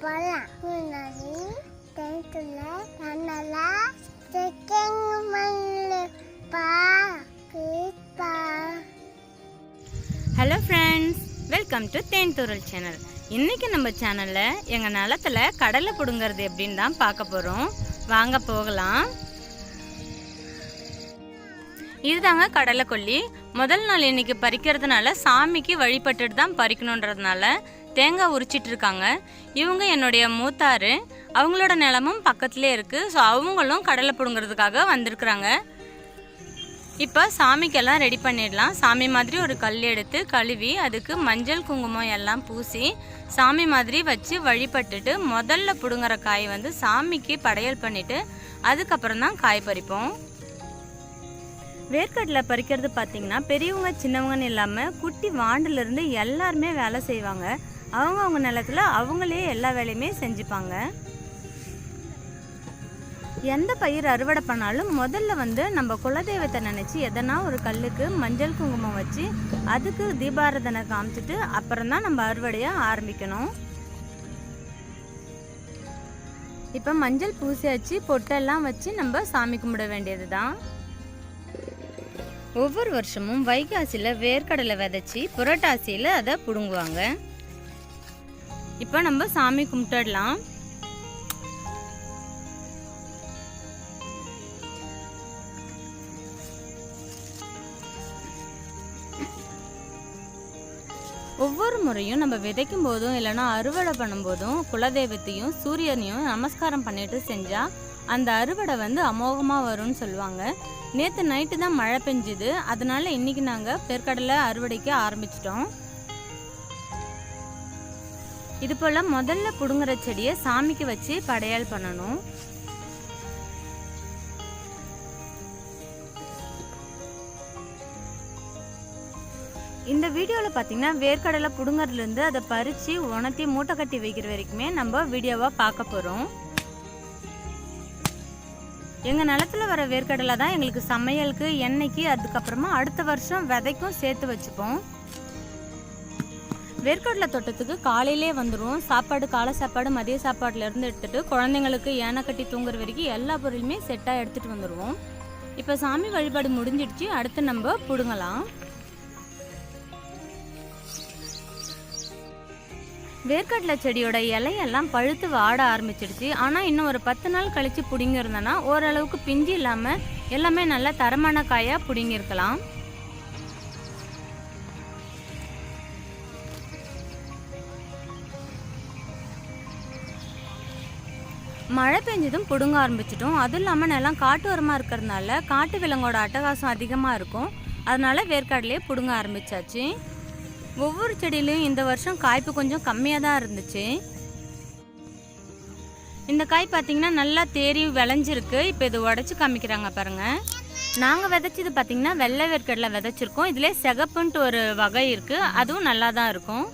போலாம் முன்னாடி டென்த்துல கண்ணலா செக்கங்க மண்ணு பா பா hello friends welcome to Thenthooral channel இன்றைக்கி நம்ம சேனலில் எங்கள் நிலத்துல கடலை பிடுங்கிறது எப்படின்னு தான் பார்க்க போகிறோம் வாங்க போகலாம். இதுதாங்க கடலை கொல்லி. முதல் நாள் இன்னைக்கு பறிக்கிறதுனால சாமிக்கு வழிபட்டுட்டு தான் பறிக்கணுன்றதுனால தேங்காய் உரிச்சிட்டு இருக்காங்க இவங்க என்னுடைய மூத்தாரு. அவங்களோட நிலமும் பக்கத்துலேயே இருக்குது ஸோ அவங்களும் கடலை பிடுங்கிறதுக்காக வந்திருக்கிறாங்க. இப்போ சாமிக்கெல்லாம் ரெடி பண்ணிடலாம். சாமி மாதிரி ஒரு கல் எடுத்து கழுவி அதுக்கு மஞ்சள் குங்குமம் எல்லாம் பூசி சாமி மாதிரி வச்சு வழிபட்டுட்டு முதல்ல பிடுங்குற காய் வந்து சாமிக்கு படையல் பண்ணிவிட்டு அதுக்கப்புறம் தான் காய் பறிப்போம். வேர்க்கடலை பறிக்கிறது பார்த்தீங்கன்னா பெரியவங்க சின்னவங்கன்னு இல்லாமல் குட்டி வாண்டுலேருந்து எல்லாருமே வேலை செய்வாங்க. அவங்க அவங்க நிலத்துல அவங்களே எல்லா வேலையுமே செஞ்சுப்பாங்க. எந்த பயிர் அறுவடை பண்ணாலும் முதல்ல வந்து நம்ம குலதெய்வத்தை நினச்சி எதனா ஒரு கல்லுக்கு மஞ்சள் குங்குமம் வச்சு அதுக்கு தீபாரதனை காமிச்சிட்டு அப்புறம் தான் நம்ம அறுவடையை ஆரம்பிக்கணும். இப்போ மஞ்சள் பூசியாச்சு பொட்டெல்லாம் வச்சு நம்ம சாமி கும்பிட வேண்டியது தான் ஒவ்வொரு வருஷமும் வைகாசியில் வேர்க்கடலை விதைச்சி புரட்டாசியில் அதை பிடுங்குவாங்க. இப்போ நம்ம சாமி கும்பிட்டுடலாம். ஒவ்வொரு முறையும் நம்ம விதைக்கும் போதும் இல்லைன்னா அறுவடை பண்ணும்போதும் குலதெய்வத்தையும் சூரியனையும் நமஸ்காரம் பண்ணிட்டு செஞ்சா அந்த அறுவடை வந்து அமோகமாக வரும்னு சொல்லுவாங்க. நேற்று நைட்டு தான் மழை பெஞ்சுது. அதனால இன்னைக்கு நாங்கள் பெருக்கடலை அறுவடைக்கு ஆரம்பிச்சிட்டோம். இது போல் முதல்ல பிடுங்குற செடியை சாமிக்கு வச்சு படையல் பண்ணணும். இந்த வீடியோவில் பார்த்தீங்கன்னா வேர்க்கடலை புடுங்கறதுலேருந்து அதை பறித்து உணர்த்தி மூட்டை கட்டி வைக்கிற வரைக்குமே நம்ம வீடியோவாக பார்க்க போகிறோம் எங்கள் நிலத்துல வர வேர்க்கடலை தான் எங்களுக்கு சமையலுக்கு எண்ணெய்க்கு அதுக்கப்புறமா அடுத்த வருஷம் விதைக்கும் சேர்த்து வச்சுப்போம். வேர்க்கடலை தோட்டத்துக்கு காலையிலே வந்துடும் சாப்பாடு காலை சாப்பாடு மதிய சாப்பாடுலேருந்து இருந்து குழந்தைங்களுக்கு ஏனை கட்டி தூங்குற வரைக்கும் எல்லா பொருளுமே செட்டாக எடுத்துகிட்டு வந்துடுவோம் இப்போ சாமி வழிபாடு முடிஞ்சிடுச்சு. அடுத்து நம்ம பிடுங்கலாம். வேர்க்கடலை செடியோட இலையெல்லாம் பழுத்து வாட ஆரம்பிச்சிடுச்சு. ஆனால் இன்னும் ஒரு பத்து நாள் கழித்து பிடுங்கிருந்தோன்னா ஓரளவுக்கு பிஞ்சு இல்லாமல் எல்லாமே நல்ல தரமான காயாக பிடுங்கியிருக்கலாம் மழை பெஞ்சதும் பிடுங்க ஆரம்பிச்சிட்டோம். அதுவும் இல்லாமல் நிலம் காட்டுவரமாக இருக்கிறதுனால காட்டு விலங்கோட அட்டகாசம் அதிகமாக இருக்கும். அதனால வேர்க்கடலையே பிடுங்க ஆரம்பிச்சாச்சு. ஒவ்வொரு செடியிலையும் இந்த வருஷம் காய்ப்பு கொஞ்சம் கம்மியாக தான் இருந்துச்சு. இந்த காய் பார்த்தீங்கன்னா நல்லா தேறி விளைஞ்சிருக்கு. இப்போ இது உடச்சி காமிக்கிறாங்க பாருங்கள் நாங்கள் விதைச்சது பார்த்தீங்கன்னா வெள்ளை வேர்க்கடலை விதைச்சிருக்கோம். இதில் சிகப்புன்ட்டு ஒரு வகை இருக்குது அதுவும் நல்லா தான் இருக்கும்.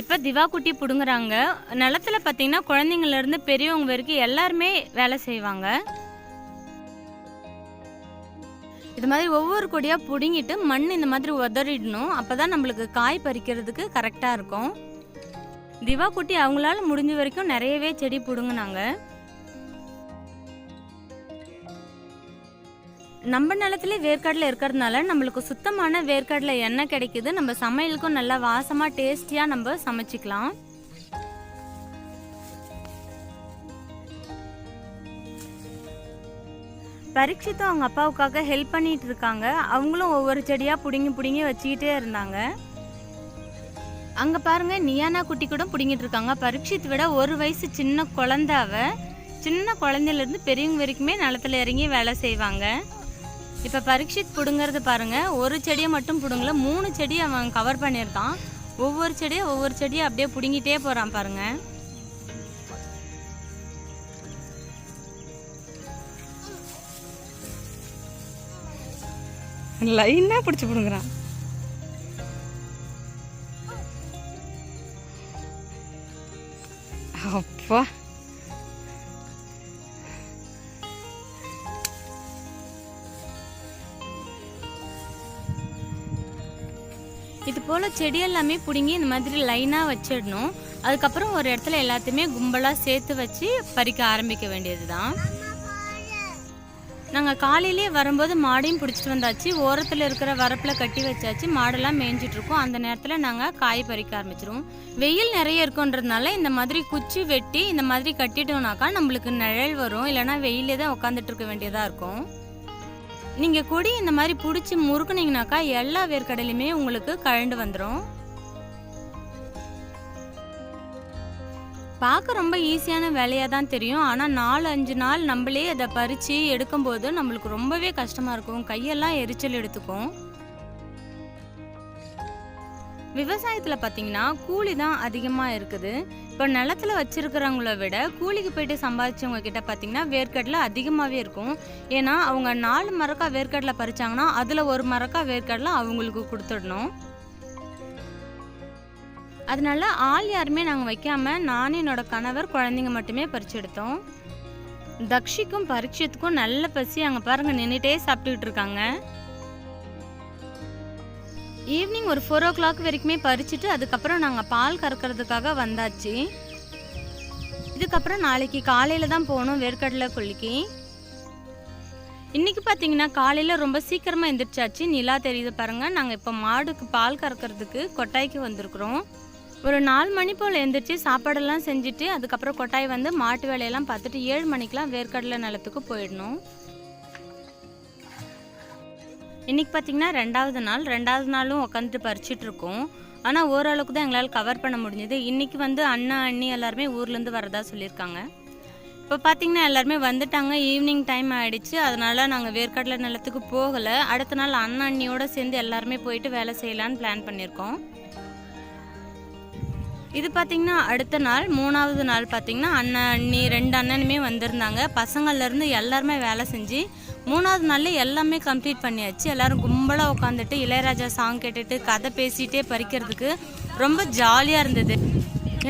இப்போ திவா குட்டி பிடுங்குறாங்க. நிலத்துல பார்த்தீங்கன்னா குழந்தைங்கள்லேருந்து பெரியவங்க வரைக்கும் எல்லாருமே வேலை செய்வாங்க. இது மாதிரி ஒவ்வொரு கொடியாக பிடுங்கிட்டு மண் இந்த மாதிரி உதறிடணும். அப்போ தான் நம்மளுக்கு காய் பறிக்கிறதுக்கு கரெக்டாக இருக்கும். திவா குட்டி அவங்களால முடிஞ்ச வரைக்கும் நிறையவே செடி பிடுங்கினாங்க. நம்ம நிலத்துல வேர்க்கடலை இருக்கிறதுனால நம்மளுக்கு சுத்தமான வேர்க்கடலை எண்ணெய் கிடைக்குது. நம்ம சமையலுக்கும் நல்லா வாசமாக டேஸ்டியாக நம்ம சமைச்சிக்கலாம். பரீட்சித்தும் அவங்க அப்பாவுக்காக ஹெல்ப் பண்ணிட்டு இருக்காங்க. அவங்களும் ஒவ்வொரு செடியாக பிடுங்கி பிடுங்கி வச்சுக்கிட்டே இருந்தாங்க. அங்கே பாருங்க நியானா குட்டி கூட பிடுங்கிட்டு இருக்காங்க. பரீட்சித் விட ஒரு வயசு சின்ன குழந்தாவ சின்ன குழந்தையிலேருந்து பெரியவங்க வரைக்குமே நிலத்துல இறங்கி வேலை செய்வாங்க. இப்போ பரீட்சித் பிடுங்கிறது பாருங்க ஒரு செடியை மட்டும் பிடுங்கல மூணு செடி அவன் கவர் பண்ணியிருக்கான். ஒவ்வொரு செடியை ஒவ்வொரு செடியை அப்படியே பிடுங்கிட்டே போகிறான் பாருங்கள் லைனாக பிடிச்சி பிடுங்குறான். அப்பா. இது போல செடி எல்லாமே பிடுங்கி இந்த மாதிரி லைனா வச்சிடணும். அதுக்கப்புறம் ஒரு இடத்துல எல்லாத்தையுமே கும்பலா சேர்த்து வச்சு பறிக்க ஆரம்பிக்க வேண்டியதுதான். நாங்கள் காலையிலே வரும்போது மாடையும் பிடிச்சிட்டு வந்தாச்சு. ஓரத்தில் இருக்கிற வரப்பில் கட்டி வச்சாச்சு. மாடெல்லாம் மேய்ஞ்சிட்ருக்கோம் அந்த நேரத்தில் நாங்கள் காய் பறிக்க ஆரம்பிச்சிருவோம். வெயில் நிறைய இருக்குன்றதுனால இந்த மாதிரி குச்சி வெட்டி இந்த மாதிரி கட்டிட்டோம்னாக்கா நம்மளுக்கு நிழல் வரும். இல்லைன்னா வெயிலே தான் உட்காந்துட்டு இருக்க வேண்டியதாக இருக்கும். நீங்கள் கொடி இந்த மாதிரி பிடிச்சி முறுக்குனீங்கனாக்கா எல்லா வேர்க்கடலையுமே உங்களுக்கு கழண்டு வந்துடும் பார்க்க ரொம்ப ஈஸியான வேலையாக தான் தெரியும். ஆனால் நாலு அஞ்சு நாள் நம்மளே அதை பறித்து எடுக்கும்போது நம்மளுக்கு ரொம்பவே கஷ்டமாக இருக்கும். கையெல்லாம் எரிச்சல் எடுத்துக்கும். விவசாயத்தில் பார்த்தீங்கன்னா கூலி தான் அதிகமாக இருக்குது. இப்போ நிலத்துல வச்சுருக்கிறவங்கள விட கூலிக்கு போயிட்டு சம்பாதிச்சவங்க கிட்ட பார்த்தீங்கன்னா வேர்க்கடலை அதிகமாகவே இருக்கும். ஏன்னா அவங்க நாலு மரக்கா வேர்க்கடலை பறிச்சாங்கன்னா அதில் ஒரு மரக்கா வேர்க்கடலை அவங்களுக்கு கொடுத்துடணும். அதனால ஆள் யாருமே நாங்கள் வைக்காமல் நானும் என்னோட கணவர் குழந்தைங்க மட்டுமே பறிச்சு எடுத்தோம். தக்ஷிக்கும் பரீட்சத்துக்கும் நல்ல பசி அங்கே பாருங்கள் நின்றுட்டே சாப்பிட்டுக்கிட்டு இருக்காங்க. ஈவினிங் ஒரு ஃபோர் ஓ கிளாக் வரைக்குமே பறிச்சுட்டு அதுக்கப்புறம் நாங்கள் பால் கறக்கிறதுக்காக வந்தாச்சு. இதுக்கப்புறம் நாளைக்கு காலையில் தான் போகணும் வேர்க்கடலை கொல்லிக்கு. இன்னைக்கு பார்த்தீங்கன்னா காலையில் ரொம்ப சீக்கிரமாக எந்திரிச்சாச்சு. நிலா தெரியுது பாருங்கள் நாங்கள் இப்போ மாடுக்கு பால் கறக்கிறதுக்கு கொட்டாய்க்கு வந்திருக்குறோம். ஒரு நாலு மணி போல் எழுந்திரிச்சு சாப்பாடெல்லாம் செஞ்சுட்டு அதுக்கப்புறம் கொட்டாய் வந்து மாட்டு வேலையெல்லாம் பார்த்துட்டு ஏழு மணிக்கெலாம் வேர்க்கடலை நிலத்துக்கு போயிடணும். இன்றைக்கி பார்த்தீங்கன்னா ரெண்டாவது நாள். ரெண்டாவது நாளும் உட்காந்துட்டு பறிச்சிட்டு இருக்கோம். ஆனால் ஓரளவுக்கு தான் எங்களால் கவர் பண்ண முடிஞ்சது. இன்னைக்கு வந்து அண்ணா அண்ணி எல்லாருமே ஊர்லேருந்து வரதா சொல்லியிருக்காங்க. இப்போ பார்த்தீங்கன்னா எல்லாருமே வந்துட்டாங்க. ஈவினிங் டைம் ஆகிடுச்சு அதனால் நாங்கள் வேர்க்கடலை நிலத்துக்கு போகலை. அடுத்த நாள் அண்ணா அண்ணியோடு சேர்ந்து எல்லாருமே போயிட்டு வேலை செய்யலான்னு பிளான் பண்ணியிருக்கோம். இது பார்த்தீங்கன்னா அடுத்த நாள் மூணாவது நாள் பார்த்தீங்கன்னா அண்ணன் அண்ணி ரெண்டு அண்ணனுமே வந்திருந்தாங்க. பசங்கள்லேருந்து எல்லாருமே வேலை செஞ்சு மூணாவது நாளில் எல்லாமே கம்ப்ளீட் பண்ணியாச்சு. எல்லோரும் கும்பலாக உட்காந்துட்டு இளையராஜா சாங் கேட்டுட்டு கதை பேசிகிட்டே பறிக்கிறதுக்கு ரொம்ப ஜாலியாக இருந்தது.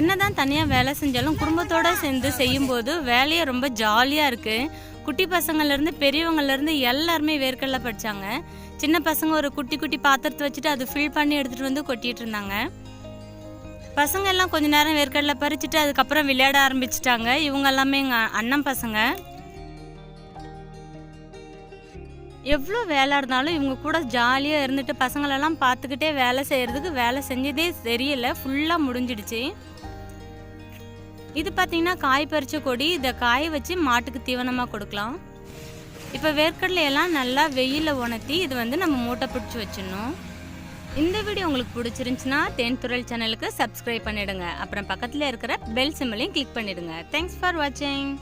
என்னதான் தனியாக வேலை செஞ்சாலும் குடும்பத்தோடு சேர்ந்து செய்யும்போது வேலையே ரொம்ப ஜாலியாக இருக்குது குட்டி பசங்கள்லேருந்து பெரியவங்கள்லேருந்து எல்லாருமே வேர்க்கடலை படித்தாங்க சின்ன பசங்க ஒரு குட்டி குட்டி பாத்திரத்தை வச்சுட்டு அதை ஃபில் பண்ணி எடுத்துகிட்டு வந்து கொட்டிகிட்டு இருந்தாங்க. பசங்க எல்லாம் கொஞ்ச நேரம் வேர்க்கடலை பறிச்சுட்டு அதுக்கப்புறம் விளையாட ஆரம்பிச்சிட்டாங்க. இவங்க எல்லாமே எங்கள் அண்ணன் பசங்க. எவ்வளோ வேலை இருந்தாலும் இவங்க கூட ஜாலியாக இருந்துட்டு பசங்களெல்லாம் பார்த்துக்கிட்டே வேலை செய்கிறதுக்கு வேலை செஞ்சதே தெரியல. ஃபுல்லாக முடிஞ்சிடுச்சு. இது பார்த்தீங்கன்னா காய் பறிச்ச கொடி. இதை காய வச்சு மாட்டுக்கு தீவனமாக கொடுக்கலாம். இப்போ வேர்க்கடலையெல்லாம் நல்லா வெயிலில் உணர்த்தி இது வந்து நம்ம மூட்டை பிடிச்சி வச்சிடணும். இந்த வீடியோ உங்களுக்கு பிடிச்சிருந்துச்சுன்னா தேன்துறல் சேனலுக்கு சப்ஸ்கிரைப் பண்ணிடுங்க. அப்புறம் பக்கத்தில் இருக்கிற பெல் சிம்பிளையும் கிளிக் பண்ணிடுங்க. தேங்க்ஸ் ஃபார் வாட்சிங்